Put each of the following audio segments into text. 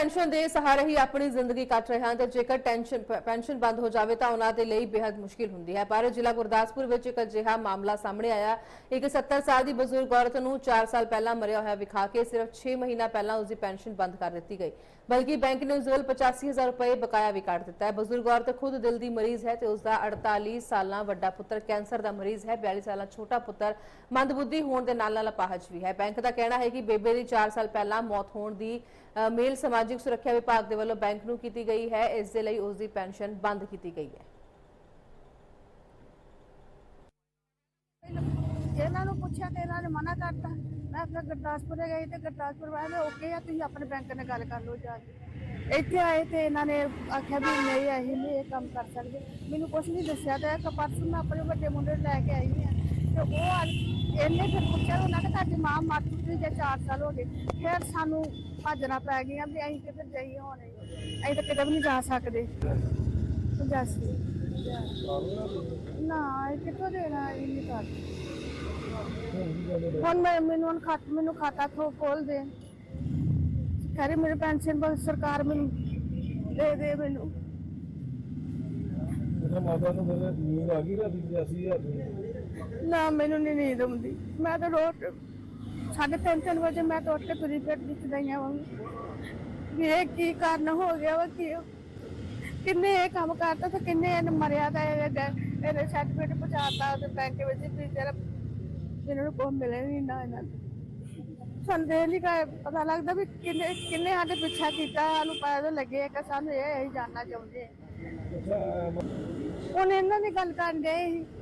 Pension ਦੇ ਸਹਾਰੇ ਹੀ ਆਪਣੀ ਜ਼ਿੰਦਗੀ ਕੱਟ ਰਹੇ ਹਨ ਤੇ ਜੇਕਰ ਟੈਨਸ਼ਨ ਪੈਨਸ਼ਨ ਬੰਦ ਹੋ ਜਾਵੇ ਤਾਂ ਉਹਨਾਂ ਦੇ ਲਈ ਬੇहद ਮੁਸ਼ਕਿਲ ਹੁੰਦੀ ਹੈ। ਪਰ ਜ਼ਿਲ੍ਹਾ ਗੁਰਦਾਸਪੁਰ ਵਿੱਚ ਇੱਕ ਅਜਿਹਾ ਮਾਮਲਾ ਸਾਹਮਣੇ ਆਇਆ। ਇੱਕ 70 ਸਾਲ ਦੀ ਬਜ਼ੁਰਗ ਔਰਤ ਨੂੰ 4 ਸਾਲ ਪਹਿਲਾਂ ਮਰਿਆ ਹੋਇਆ ਵਿਖਾ ਕੇ ਸਿਰਫ 6 ਮਹੀਨਾ ਪਹਿਲਾਂ ਉਸ ਦੀ ਪੈਨਸ਼ਨ ਬੰਦ ਕਰ ਦਿੱਤੀ ਗਈ। ਬਲਕਿ ਬੈਂਕ ਨੇ ਉਸ ਕੋਲ 85000 ਰੁਪਏ ਬਕਾਇਆ ਵੀ ਕੱਢ ਦਿੱਤਾ ਹੈ। ਬਜ਼ੁਰਗ ਔਰਤ ਖੁਦ ਦਿਲ ਦੀ ਮਰੀਜ਼ ਹੈ ਤੇ ਉਸ ਦਾ 48 ਸਾਲਾਂ ਵੱਡਾ ਪੁੱਤਰ ਕੈਂਸਰ ਦਾ ਮਰੀਜ਼ ਹੈ। 42 ਸਾਲਾਂ ਛੋਟਾ ਪੁੱਤਰ ਮੰਦਬੁੱਧੀ ਹੋਣ ਦੇ ਨਾਲ ਨਾਲ ਅਪਾਹਜ ਵੀ ਹੈ। ਬੈਂਕ ਦਾ ਕਹਿਣਾ ਹੈ ਕਿ ਬੇਬੇ ਦੀ 4 ਸਾਲ ਪਹਿਲਾਂ ਮੌਤ ਹੋਣ ਦੀ ਮੇਲ ਸਮਾਜਿਕ ਸੁਰੱਖਿਆ ਵਿਭਾਗ ਦੇ ਵੱਲੋਂ ਬੈਂਕ ਨੂੰ ਕੀਤੀ ਗਈ ਹੈ। ਇਸ ਦੇ ਲਈ ਉਸ ਦੀ ਪੈਨਸ਼ਨ ਬੰਦ ਕੀਤੀ ਗਈ ਹੈ। ਇਹਨਾਂ ਨੂੰ ਪੁੱਛਿਆ ਤੇ ਇਹਨਾਂ ਨੇ ਮਨਾ ਕਰਤਾ। ਮੈਂ ਫਿਰ ਗੁਰਦਾਸਪੁਰੇ ਗਈ ਤੇ ਗੁਰਦਾਸਪੁਰ ਵਾਲੇ ਓਕੇ ਆ, ਤੁਸੀਂ ਆਪਣੇ ਬੈਂਕ ਨਾਲ ਗੱਲ ਕਰ ਲਓ ਜਾ ਕੇ। ਇੱਥੇ ਆਏ ਤੇ ਇਹਨਾਂ ਨੇ ਆਖਿਆ ਵੀ ਨਹੀਂ, ਅਸੀਂ ਨਹੀਂ ਇਹ ਕੰਮ ਕਰ ਸਕਦੇ। ਮੈਨੂੰ ਕੁਝ ਨਹੀਂ ਦੱਸਿਆ ਤੇ ਇੱਕ ਪਰਸੋਂ ਮੈਂ ਆਪਣੇ ਵੱਡੇ ਮੁੰਡੇ ਨੂੰ ਲੈ ਕੇ ਆਈ ਹਾਂ। ਤੇ ਉਹ ਆ- ਇਹਨੇ ਫਿਰ ਪੁੱਛਿਆ ਉਹਨਾਂ ਨੇ ਤੁਹਾਡੀ ਮਾਂ ਮਰ ਚੁੱਕੀ ਜੇ 4 ਸਾਲ ਹੋ ਗਏ। ਫਿਰ ਸਾਨੂੰ ਭੱਜਣਾ ਪੈ ਗਿਆ ਵੀ ਅਸੀਂ ਕਿੱਧਰ ਜਾਈਏ ਹੁਣ। ਅਸੀਂ ਤਾਂ ਕਿਤੇ ਵੀ ਨਹੀਂ ਜਾ ਸਕਦੇ। ਪੰਜਾਸੀ ਨਾ ਇਹ ਕਿੱਥੋਂ ਦੇਣਾ? ਇਹ ਨਹੀਂ ਕਰ ਹੁਣ ਮੈਂ ਮੈਨੂੰ ਹੁਣ ਖਾਤ ਮੈਨੂੰ ਖਾਤਾ ਖੋ ਖੋਲ ਦੇ। ਕਰੇ ਮੇਰੇ ਪੈਨਸ਼ਨ ਬਸ ਸਰਕਾਰ ਮੈਨੂੰ ਦੇ ਦੇ ਮੈਨੂੰ। ਮਾਤਾ ਨੂੰ ਫਿਰ ਨੀਂਦ ਆ ਗਈ ਰਾਤੀ 85000 ਦੀ। ਨਾ, ਮੈਨੂੰ ਨਹੀਂ ਨੀਂਦ ਆਉਂਦੀ। ਮੈਂ ਤਾਂ ਰੋਜ਼ ਸਾਢੇ ਤਿੰਨ ਤਿੰਨ ਵਜੇ ਮੈਂ ਤਾਂ ਉੱਠ ਕੇ ਤੁਰੀ ਫਿਰਦੀ ਚਦਾਈਆਂ ਵਾਂਗ। ਵੀ ਇਹ ਕੀ ਕਾਰਨ ਹੋ ਗਿਆ ਵਾ, ਕੀ ਕਿੰਨੇ ਇਹ ਕੰਮ ਕਰਤਾ ਤੇ ਕਿੰਨੇ ਇਹਨੇ ਮਰਿਆ ਤਾਂ ਇਹਨੇ ਸਰਟੀਫਿਕੇਟ ਪਹੁੰਚਾਤਾ ਤੇ ਬੈਂਕ ਵਿੱਚ ਵੀ ਤੇਰਾ ਇਹਨਾਂ ਨੂੰ ਕੋਈ ਮਿਲੇ ਨਹੀਂ ਨਾ ਇਹਨਾਂ ਸੰਦੇਹ ਨਹੀਂ ਕਾ ਪਤਾ ਲੱਗਦਾ ਵੀ ਕਿੰਨੇ ਕਿੰਨੇ ਸਾਡੇ ਪਿੱਛਾ ਕੀਤਾ, ਸਾਨੂੰ ਪਤਾ ਲੱਗੇ ਕਿ ਸਾਨੂੰ ਇਹ ਅਸੀਂ ਜਾਣਨਾ ਚਾਹੁੰਦੇ ਹੁਣ ਇਹਨਾਂ ਦੀ ਗੱਲ ਕਰਨ ਦੇ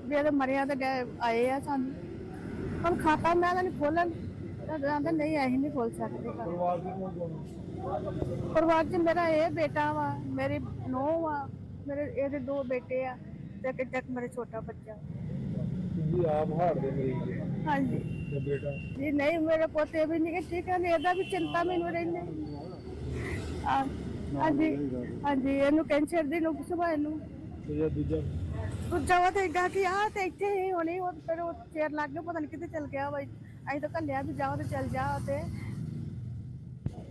ਵੀ ਇਹਦੇ ਮਰਿਆ ਤੇ ਆਏ ਆ ਸਾਨੂੰ। ਹੁਣ ਖਾਤਾ ਮੈਂ ਤਾਂ ਨਹੀਂ ਖੋਲਣ ਕਹਿੰਦਾ ਨਹੀਂ ਅਸੀਂ ਨਹੀਂ ਖੋਲ ਸਕਦੇ। ਪਰਿਵਾਰ ਦੇ ਪਰਿਵਾਰ 'ਚ ਮੇਰਾ ਇਹ ਬੇਟਾ ਵਾ ਮੇਰੀ ਨੂੰਹ ਵਾ ਮੇਰੇ ਇਹਦੇ ਦੋ ਬੇਟੇ ਆ ਤੇ ਇੱਕ ਇੱਕ ਮੇਰਾ ਛੋਟਾ ਬੱਚਾ। ਤੁਸੀਂ ਆਪ ਹਾਰਟ ਦੇ ਮਰੀਜ਼ ਜੀ। ਹਾਂਜੀ। ਤੇ ਬੇਟਾ? ਜੀ ਨਹੀਂ ਮੇਰੇ ਪੋਤੇ ਵੀ ਨਹੀਂ ਠੀਕ ਹੈ ਨੇ ਇਹਦਾ ਵੀ ਚਿੰਤਾ ਮੈਨੂੰ ਰਹਿੰਦੀ। ਹਾਂਜੀ ਹਾਂਜੀ ਇਹਨੂੰ ਕੈਂਸਰ ਦੀ ਨੂੰ ਸੁਭਾ ਇਹਨੂੰ ਤੇ ਇਹ ਦੂਜਾ। ਦੂਜਾ ਵਾ ਤੇ ਇੱਗਾ ਕਿ ਆ ਤੇ ਇੱਥੇ ਹੀ ਹੋਣੀ ਉਹ ਫਿਰ ਉਹ ਚੇਰ ਲੱਗ ਗਿਆ ਪਤਾ ਨਹੀਂ ਕਿੱਥੇ ਚਲ ਗਿਆ ਵਾ ਅਸੀਂ ਤਾਂ ਕੱਲਿਆ ਵੀ ਜਾਓ ਤੇ ਚਲ ਜਾ ਤੇ।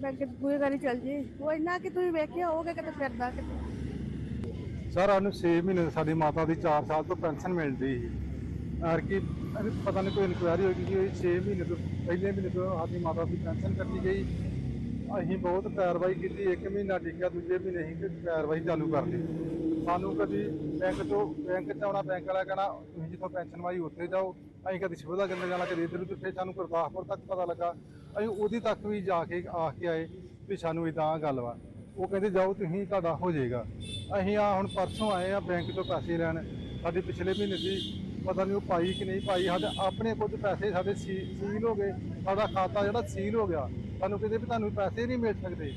ਮੈਂ ਕਿ ਪੂਰੀ ਗਾੜੀ ਚਲ ਜੀ। ਉਹ ਇੰਨਾ ਕਿ ਤੁਸੀਂ ਵੇਖਿਆ ਹੋਗੇ ਕਿਤੇ ਫਿਰਦਾ ਕਿਤੇ। ਸਰ ਸਾਨੂੰ 6 ਮਹੀਨੇ ਤੋਂ ਸਾਡੀ ਮਾਤਾ ਦੀ 4 ਸਾਲ ਤੋਂ ਪੈਨਸ਼ਨ ਮਿਲਦੀ ਸੀ। ਔਰ ਕੀ ਅਰੇ ਪਤਾ ਨਹੀਂ ਕੋਈ ਇਨਕੁਆਇਰੀ ਹੋਈ ਕਿ ਇਹ 6 ਮਹੀਨੇ ਤੋਂ ਪਹਿਲੇ ਮਹੀਨੇ ਤੋਂ ਸਾਡੀ ਮਾਤਾ ਦੀ ਪੈਨਸ਼ਨ ਕੱਟੀ ਗਈ। ਅਸੀਂ ਬਹੁਤ ਕਾਰਵਾਈ ਕੀਤੀ ਇੱਕ ਮਹੀਨਾ ਟਿਕਿਆ ਦੂਜੇ ਮਹੀਨੇ ਅਸੀਂ ਕਾਰਵਾਈ ਚਾਲੂ ਕਰ ਲਈ ਸਾਨੂੰ ਕਦੀ ਬੈਂਕ ਤੋਂ ਬੈਂਕ ਚ ਆਉਣਾ, ਬੈਂਕ ਵਾਲਾ ਕਹਿਣਾ, ਤੁਸੀਂ ਜਿੱਥੋਂ ਪੈਨਸ਼ਨ ਵਾਈ ਉੱਥੇ ਜਾਓ। ਅਸੀਂ ਕਦੀ ਸਿਵਲ ਜੰਦਰ ਜਾਣਾ, ਕਦੀ ਇੱਧਰ ਉੱਧਰ ਫਿਰ ਸਾਨੂੰ ਗੁਰਦਾਸਪੁਰ ਤੱਕ ਪਤਾ ਲੱਗਾ। ਅਸੀਂ ਉਹਦੀ ਤੱਕ ਵੀ ਜਾ ਕੇ ਆ ਕੇ ਆਏ ਵੀ ਸਾਨੂੰ ਇਦਾਂ ਗੱਲ ਵਾ। ਉਹ ਕਹਿੰਦੇ, ਜਾਓ, ਤੁਸੀਂ, ਤੁਹਾਡਾ ਹੋ ਜਾਏਗਾ। ਅਸੀਂ ਆ ਹੁਣ ਪਰਸੋਂ ਆਏ ਆ ਬੈਂਕ ਤੋਂ ਪੈਸੇ ਲੈਣ। ਸਾਡੀ ਪਿਛਲੇ ਮਹੀਨੇ ਦੀ ਪਤਾ ਨਹੀਂ ਉਹ ਪਾਈ ਕਿ ਨਹੀਂ ਪਾਈ। ਸਾਡੇ ਆਪਣੇ ਕੁਝ ਪੈਸੇ ਸਾਡੇ ਸੀ- ਸੀਲ ਹੋ ਗਏ। ਸਾਡਾ ਖਾਤਾ ਜਿਹੜਾ ਸੀਲ ਹੋ ਗਿਆ। ਸਾਨੂੰ ਕਹਿੰਦੇ ਵੀ ਤੁਹਾਨੂੰ ਪੈਸੇ ਨਹੀਂ ਮਿਲ ਸਕਦੇ।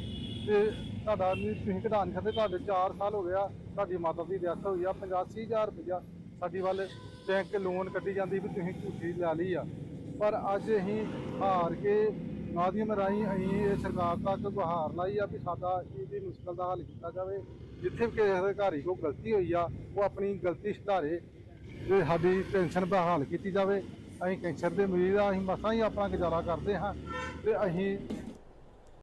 ਤੇ ਤੁਹਾਡਾ ਨਹੀਂ ਤੁਸੀਂ ਕਢਾ ਨਹੀਂ ਤੁਹਾਡੇ 4 ਸਾਲ ਹੋ ਗਿਆ ਤੁਹਾਡੀ ਮਾਤਾ ਦੀ ਡੈਥ ਹੋਈ ਆ 85000 ਰੁਪਇਆ ਸਾਡੀ ਵੱਲ ਬੈਂਕ ਲੋਨ ਕੱਢੀ ਜਾਂਦੀ ਵੀ ਤੁਸੀਂ ਝੂਠੀ ਲੈ ਲਈ ਆ। ਪਰ ਅੱਜ ਅਸੀਂ ਹਾਰ ਕੇ ਮਾਧਿਅਮ ਰਾਹੀਂ ਅਸੀਂ ਇਹ ਸਰਕਾਰ ਤੱਕ ਗੁਹਾਰ ਲਾਈ ਆ ਵੀ ਸਾਡਾ ਇਹਦੀ ਮੁਸ਼ਕਲ ਦਾ ਹੱਲ ਕੀਤਾ ਜਾਵੇ। ਜਿੱਥੇ ਵੀ ਕਿਸੇ ਅਧਿਕਾਰੀ ਕੋਲ ਗਲਤੀ ਹੋਈ ਆ, ਉਹ ਆਪਣੀ ਗਲਤੀ ਸੁਧਾਰੇ ਤੇ ਸਾਡੀ ਪੈਨਸ਼ਨ ਦਾ ਹੱਲ ਕੀਤੀ ਜਾਵੇ। ਅਸੀਂ ਕੈਂਸਰ ਦੇ ਮਰੀਜ਼ ਆ, ਅਸੀਂ ਮਸਾਂ ਹੀ ਆਪਣਾ ਗੁਜ਼ਾਰਾ ਕਰਦੇ ਹਾਂ ਤੇ ਅਸੀਂ